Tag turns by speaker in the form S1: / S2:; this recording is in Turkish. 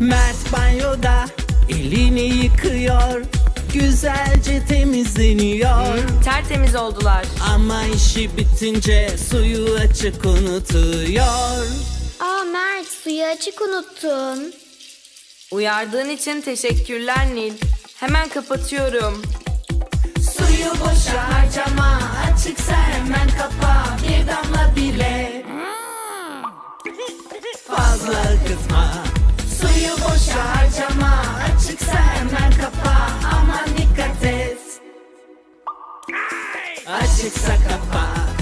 S1: Mert banyoda elini yıkıyor Güzelce temizleniyor
S2: Tertemiz oldular.
S1: Ama işi bitince suyu açık unutuyor
S3: Aa Mert suyu açık unuttun.
S2: Uyardığın için teşekkürler Nil. Hemen kapatıyorum.
S1: Suyu boşa harcama Açıksa hemen kapa Bir damla bile Fazla kızma Aman dikkat et Açıksa kapa